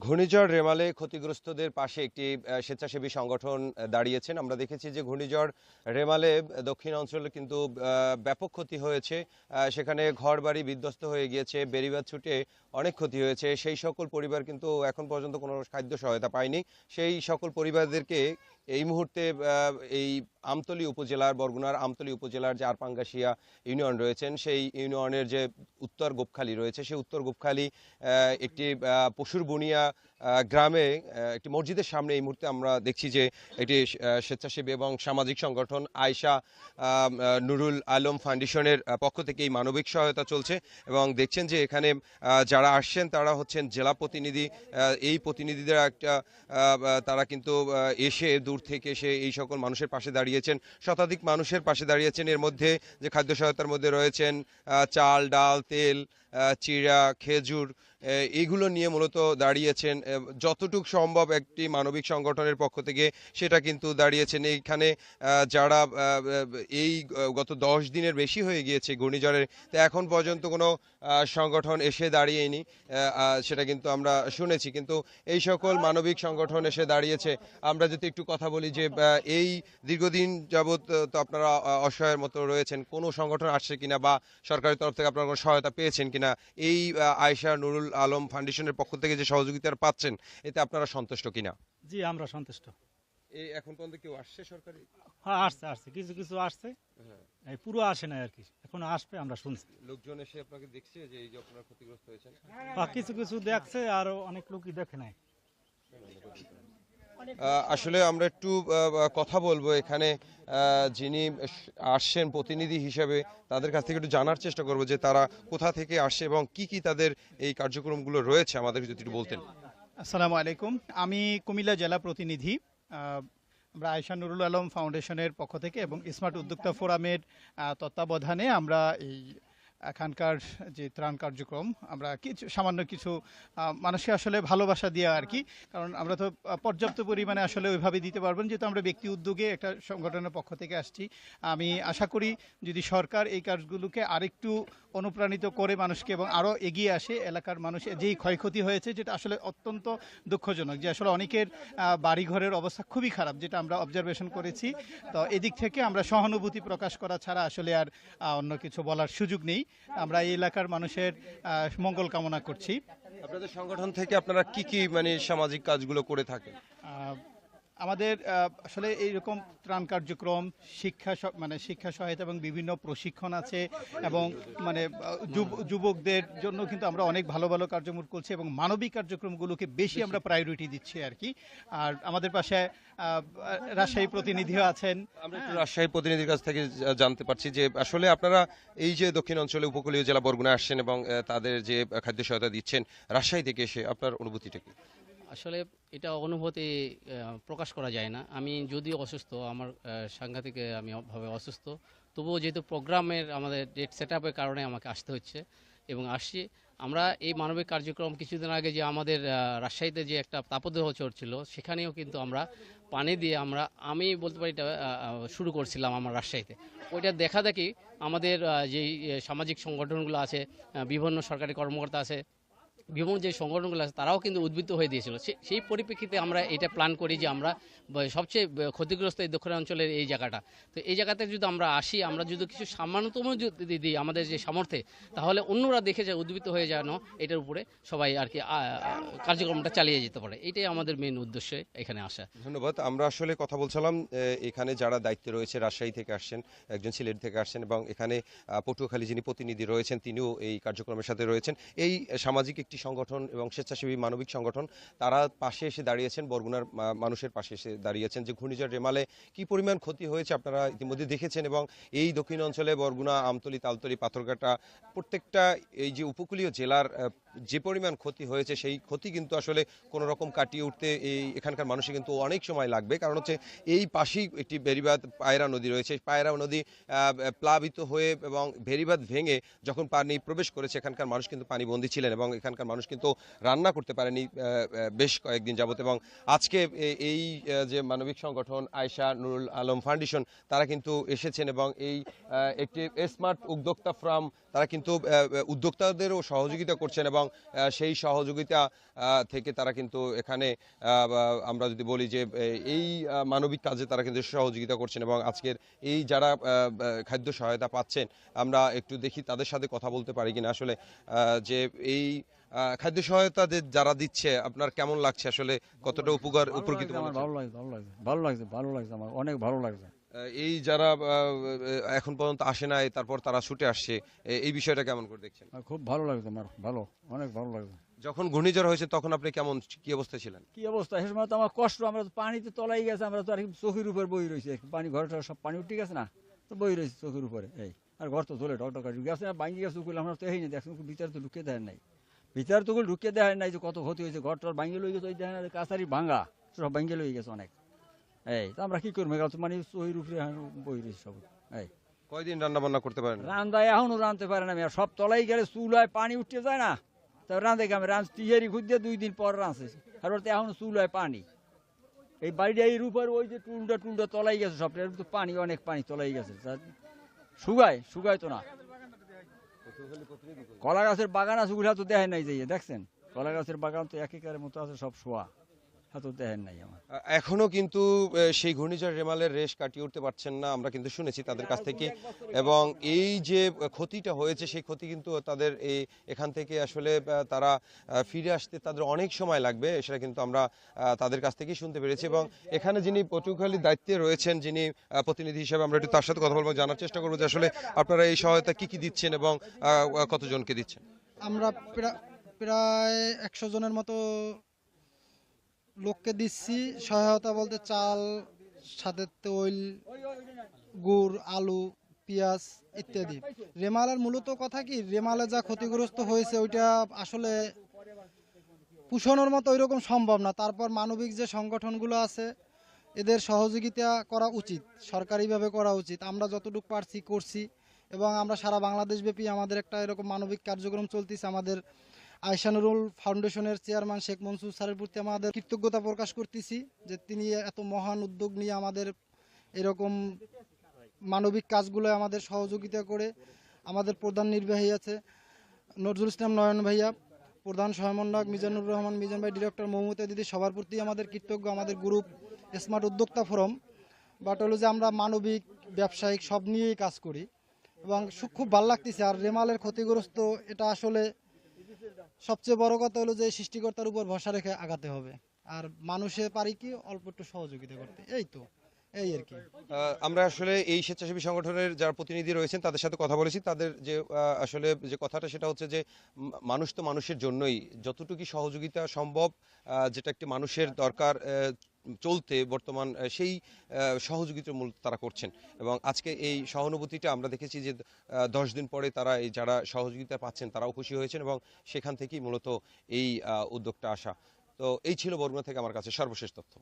ঘূর্ণিঝড় রেমালে ক্ষতিগ্রস্তদের পাশে একটি স্বেচ্ছাসেবী সংগঠন দাঁড়িয়েছেন। আমরা দেখেছি যে ঘূর্ণিঝড় রেমালে দক্ষিণ অঞ্চলে কিন্তু ব্যাপক ক্ষতি হয়েছে। সেখানে ঘর বাড়ি বিধ্বস্ত হয়ে গিয়েছে বেরিবাদ ছুটে অনেক ক্ষতি হয়েছে। সেই সকল পরিবার কিন্তু এখন পর্যন্ত কোনো খাদ্য সহায়তা পায়নি। সেই সকল পরিবারদেরকে এই মুহূর্তে এই আমতলী উপজেলার বরগুনার আমতলী উপজেলার যে আরপাঙ্গাশিয়া ইউনিয়ন রয়েছেন সেই ইউনিয়নের যে উত্তর গোপখালি রয়েছে সেই উত্তর গোপখালি একটি পশুর বুনিয়া গ্রামে একটি মসজিদের সামনে এই মুহূর্তে আমরা দেখছি যে একটি স্বেচ্ছাসেবী এবং সামাজিক সংগঠন আহ, নুরুল আলম ফাউন্ডেশনের পক্ষ থেকে এই মানবিক সহায়তা চলছে এবং দেখছেন যে এখানে যারা আসছেন তারা হচ্ছেন জেলা প্রতিনিধি এই প্রতিনিধিদের একটা তারা কিন্তু এসে দূর থেকে সে এই সকল মানুষের পাশে দাঁড়িয়েছেন, শতাধিক মানুষের পাশে দাঁড়িয়েছেন। এর মধ্যে যে খাদ্য সহায়তার মধ্যে রয়েছেন চাল, ডাল, তেল চিড়া, খেজুর এইগুলো নিয়ে মূলত দাঁড়িয়েছেন যতটুক সম্ভব একটি মানবিক সংগঠনের পক্ষ থেকে সেটা কিন্তু দাঁড়িয়েছেন। এইখানে যারা এই গত দশ দিনের বেশি হয়ে গিয়েছে ঘূর্ণিঝড়ের, তো এখন পর্যন্ত কোনো সংগঠন এসে দাঁড়িয়েনি সেটা কিন্তু আমরা শুনেছি। কিন্তু এই সকল মানবিক সংগঠন এসে দাঁড়িয়েছে, আমরা যদি একটু কথা বলি যে এই দীর্ঘদিন যাবৎ তো আপনারা অসহায়ের মতো রয়েছেন, কোনো সংগঠন আসছে কিনা বা সরকারের তরফ থেকে আপনারা কোনো সহায়তা পেয়েছেন কিনা? এই আহ, আয়শা নুরুল আলম ফাউন্ডেশনের পক্ষ থেকে যে সহযোগিতা পাচ্ছেন এতে আপনারা সন্তুষ্ট কিনা? জি আমরা সন্তুষ্ট। এই এখন পর্যন্ত কেউ আসছে সরকারি? হ্যাঁ আসছে আসছে। কিছু কিছু আসছে। এই পুরো আসে না আর কি। এখন আসবে আমরা শুনছি। লোকজন এসে আপনাকে দেখছে যে এই যে আপনারা ক্ষতিগ্রস্ত হয়েছেন? কিছু কিছু দেখছে আর অনেক লোকই দেখে নাই। আসলে আমরা একটু কথা বলব। এখানে যিনি আসছেন প্রতিনিধি হিসেবে, তাদের কাছ থেকে একটু জানার চেষ্টা করব যে তারা কোথা থেকে আসে এবং কি কি তাদের এই কার্যক্রমগুলো রয়েছে। আমাদের যদি একটু বলতেন। আসসালামু আলাইকুম। আমি কুমিল্লা জেলা প্রতিনিধি আমরা আয়শা নুরুল আলম ফাউন্ডেশনের পক্ষ থেকে এবং স্মার্ট উদ্যোক্তা ফোরামের তত্ত্বাবধানে আমরা এই এখানকার যে ত্রাণ কার্যক্রম, আমরা কিছু, সামান্য কিছু মানুষকে আসলে ভালোবাসা দেওয়া আর কি। কারণ আমরা তো পর্যাপ্ত পরিমাণে আসলে ওইভাবে দিতে পারব যেহেতু আমরা ব্যক্তি উদ্যোগে একটা সংগঠনের পক্ষ থেকে আসছি। আমি আশা করি যদি সরকার এই কাজগুলোকে আরেকটু অনুপ্রাণিত করে মানুষকে এবং আরও এগিয়ে আসে, এলাকার মানুষ যেই ক্ষয়ক্ষতি হয়েছে, যেটা আসলে অত্যন্ত দুঃখজনক যে আসলে অনেকের বাড়িঘরের অবস্থা খুবই খারাপ, যেটা আমরা অবজারভেশন করেছি। তো এদিক থেকে আমরা সহানুভূতি প্রকাশ করা ছাড়া আসলে আর অন্য কিছু বলার সুযোগ নেই। আমরা এই এলাকার মানুষের আহ, মঙ্গল কামনা করছি। আপনাদের সংগঠন থেকে আপনারা কি কি মানে সামাজিক কাজগুলো করে থাকেন? আহ, আমাদের আসলে এইরকম ত্রাণ কার্যক্রম শিক্ষা মানে শিক্ষা সহায়তা এবং বিভিন্ন প্রশিক্ষণ আছে এবং মানে যুব- যুবকদের জন্য কিন্তু আমরা অনেক ভালো ভালো কার্যক্রম করছি এবং মানবিক কার্যক্রমগুলোকে বেশি আমরা প্রায়োরিটি দিচ্ছি আর কি। আর আমাদের পাশে রাজশাহী প্রতিনিধিও আছেন। আমরা একটু রাজশাহী প্রতিনিধির কাছ থেকে জানতে পারছি যে আসলে আপনারা এই যে দক্ষিণ অঞ্চলে উপকূলীয় জেলা বরগুনা আসছেন এবং তাদের যে খাদ্য সহায়তা দিচ্ছেন রাজশাহী থেকে এসে আপনার অনুভূতিটা কি? আসলে এটা অনুভূতি প্রকাশ করা যায় না। আমি যদিও অসুস্থ, আমার সাংঘাতিক আমি ভাবে অসুস্থ। তবুও যেহেতু প্রোগ্রামের আমাদের ডেট সেট কারণে আমাকে আসতে হচ্ছে এবং আসছি। আমরা এই মানবিক কার্যক্রম কিছুদিন আগে যে আমাদের রাজশাহীতে যে একটা তাপদেহ চড়ছিল সেখানেও কিন্তু আমরা পানি দিয়ে আমরা, আমি বলতে পারি এটা শুরু করছিলাম আমার রাজশাহীতে। ওইটা দেখা দেখি আমাদের যেই সামাজিক সংগঠনগুলো আছে বিভিন্ন সরকারি কর্মকর্তা আছে বিভিন্ন যে সংগঠনগুলো আছে, তারাও কিন্তু উদ্বৃত্ত হয়ে দিয়েছিল। সেই পরিপ্রেক্ষিতে আমরা এটা প্ল্যান করি যে আমরা সবচেয়ে ক্ষতিগ্রস্ত এই দক্ষিণাঞ্চলের এই জায়গাটা। তো এই জায়গাতে যদি আমরা আসি, আমরা যদি কিছু সামান্যতম যদি দিই আমাদের যে সামর্থ্যে, তাহলে অন্যরা দেখে যায় উদ্বৃত্ত হয়ে যেন এটার উপরে সবাই আর কি কার্যক্রমটা চালিয়ে যেতে পারে। এটাই আমাদের মেন উদ্দেশ্য এখানে আসা। ধন্যবাদ। আমরা আসলে কথা বলছিলাম এখানে যারা দায়িত্বে রয়েছে, রাজশাহী থেকে আসছেন, একজন সিলেট থেকে আসছেন এবং এখানে পটুয়াখালী যিনি প্রতিনিধি রয়েছেন, তিনিও এই কার্যক্রমের সাথে রয়েছেন। এই সামাজিক একটি সংগঠন এবং স্বেচ্ছাসেবী মানবিক সংগঠন, তারা পাশে এসে দাঁড়িয়েছেন, বরগুনার মানুষের পাশে এসে দাঁড়িয়েছেন যে ঘূর্ণিঝড় রেমালে কি পরিমাণ ক্ষতি হয়েছে আপনারা ইতিমধ্যে দেখেছেন এবং এই দক্ষিণ অঞ্চলে বরগুনা, আমতলি, তালতলি, পাথরঘাটা প্রত্যেকটা এই যে উপকূলীয় জেলার যে পরিমাণ ক্ষতি হয়েছে, সেই ক্ষতি কিন্তু আসলে কোনো রকম কাটিয়ে উঠতে এই এখানকার মানুষের কিন্তু অনেক সময় লাগবে। কারণ হচ্ছে এই পাশেই একটি বেরিবাদ পায়রা নদী রয়েছে। পায়রা নদী প্লাবিত হয়ে এবং বেরিবাদ ভেঙে যখন পানি প্রবেশ করেছে, এখানকার মানুষ কিন্তু পানিবন্দী ছিলেন এবং এখানকার মানুষ কিন্তু রান্না করতে পারেনি বেশ কয়েকদিন যাবত এবং আজকে এই যে মানবিক সংগঠন আয়শা নুরুল আলম ফাউন্ডেশন, তারা কিন্তু এসেছেন এবং এই একটি স্মার্ট উদ্যোক্তা ফ্রাম তারা কিন্তু উদ্যোক্তাদেরও সহযোগিতা করছেন এবং সেই সহযোগিতা থেকে তারা কিন্তু এখানে আমরা যদি বলি যে এই মানবিক কাজে তারা কিন্তু সহযোগিতা করছেন এবং আজকের এই যারা খাদ্য সহায়তা পাচ্ছেন আমরা একটু দেখি তাদের সাথে কথা বলতে পারি কিনা। আসলে যে এই খাদ্য সহায়তা যে যারা দিচ্ছে আপনার কেমন লাগছে? আসলে কতটা উপকার উপকৃত? ভালো লাগছে ভালো লাগছে ভালো লাগছে ভালো লাগছে আমার অনেক ভালো লাগছে। এই যারা এখন পর্যন্ত আসে নাই তারপর তারা ছুটে আসছে এই বিষয়টা কেমন করে দেখছেন? খুব ভালো লাগছে আমার ভালো অনেক ভালো লাগছে। যখন ঘূর্ণিঝড় হয়েছে তখন আপনি কেমন কি অবস্থা ছিলেন? কি অবস্থা? সে সময় তো আমার কষ্ট আমরা তো পানিতে তলাই গেছে আমরা তো আর কি চোখের উপর বই রয়েছে। পানি ঘরটা সব পানি উঠে গেছে না? তো বই রয়েছে চোখের উপরে এই। আর ঘর তো চলে ডক্টর কাটি গেছে না ভাঙি গেছে উকুল আমরা তো এই না দেখছি ভিতরে তো ঢুকে দেয় নাই। ভিতরে তো ঢুকে দেয় নাই যে কত ক্ষতি হয়েছে ঘরটার ভাঙে লই গেছে ওই দেখেন না কাছারি ভাঙা সব ভাঙে লই গেছে অনেক। এই তো আমরা কি করব? এগুলো তো মানে চোখের উপরে বই রয়েছে সব। এই। কয়দিন রান্না বান্না করতে পারেন? রাঁধতে পারে না সব তলাই গেলে চুলায় পানি উঠতে যায় না। তা রাঁধে আমি রাঁধ টিহারি খুঁজতে দুই দিন পর রাঁধছে। তো এখনও চুলায় পানি। এই বাড়িটা এই রূপের ওই যে টুলটা টুলটা তলাই গেছে সব। তো পানি অনেক পানি তলাই গেছে। শুকায় শুকায় তো না। কলা গাছের বাগান আছে ওগুলা তো দেখেন নাই যাইয়ে দেখছেন? কলা গাছের বাগান তো এক একারের মতো আছে সব শোয়া। তা দেখেন নাই আমার। এখনও কিন্তু সেই ঘূর্ণিঝড় রেমালের রেশ কাটিয়ে উঠতে পারছেন না আমরা কিন্তু শুনেছি তাদের কাছ থেকে। এবং এই যে ক্ষতিটা হয়েছে সেই ক্ষতি কিন্তু তাদের এই এখান থেকে আসলে তারা ফিরে আসতে তাদের অনেক সময় লাগবে সেটা কিন্তু আমরা তাদের কাছ থেকেই শুনতে পেরেছি। এবং এখানে যিনি পটুখালীর দায়িত্বে রয়েছেন যিনি প্রতিনিধি হিসেবে আমরা একটু তার সাথে কথা বলব জানার চেষ্টা করব যে আসলে আপনারা এই সহায়তা কি কি দিচ্ছেন এবং কতজনকে দিচ্ছেন? আমরা প্রা- প্রায় একশো জনের মতো লোককে দিচ্ছি, সহায়তা বলতে চাল, সাথে তৈল, গুড়, আলু, পেঁয়াজ ইত্যাদি। রেমালের মূলত কথা কি? রেমালে যা ক্ষতিগ্রস্ত হয়েছে, ওইটা আসলে পুষানোর মতো ওইরকম সম্ভব না। তারপর মানবিক যে সংগঠনগুলো আছে, এদের সহযোগিতা করা উচিত, সরকারিভাবে করা উচিত। আমরা যতটুকু পারছি করছি, এবং আমরা সারা বাংলাদেশ ব্যাপী আমাদের একটা এরকম মানবিক কার্যক্রম চলতেছে, আমাদের আয়সানুরুল ফাউন্ডেশনের চেয়ারম্যান শেখ মনসুর স্যারের প্রতি আমাদের কৃতজ্ঞতা প্রকাশ করতেছি যে তিনি এত মহান উদ্যোগ নিয়ে আমাদের এরকম মানবিক কাজগুলো আমাদের সহযোগিতা করে আমাদের প্রধান নির্বাহী আছে নজরুল ইসলাম নয়ন ভাইয়া, প্রধান সহমন্ডক মিজানুর রহমান, মিজান ভাই, ডিরেক্টর মমতা দিদি, সবার প্রতি আমাদের কৃতজ্ঞ, আমাদের গ্রুপ স্মার্ট উদ্যোক্তা ফোরাম। বাট হলো যে আমরা মানবিক, ব্যবসায়িক সব নিয়েই কাজ করি এবং খুব ভালো লাগতেছে। আর রেমালের ক্ষতিগ্রস্ত, এটা আসলে সবচেয়ে বড় কথা হলো যে সৃষ্টিকর্তার উপর ভরসা রেখে আগাতে হবে। আর মানুষে পারি কি অল্প একটু সহযোগিতা করতে। এই তো, এই আর কি। আমরা আসলে এই স্বেচ্ছাসেবী সংগঠনের যারা প্রতিনিধি রয়েছেন, তাদের সাথে কথা বলেছি। তাদের যে আসলে যে কথাটা সেটা হচ্ছে যে মানুষ তো মানুষের জন্যই। যতটুকু সহযোগিতা সম্ভব যেটা একটি মানুষের দরকার চলতে বর্তমান সেই আহ, সহযোগিতা মূলত তারা করছেন। এবং আজকে এই সহানুভূতিটা আমরা দেখেছি যে দশ দিন পরে তারা এই যারা সহযোগিতা পাচ্ছেন তারাও খুশি হয়েছেন এবং সেখান থেকেই মূলত এই উদ্যোগটা আসা। তো এই ছিল বরগুনা থেকে আমার কাছে সর্বশেষ তথ্য।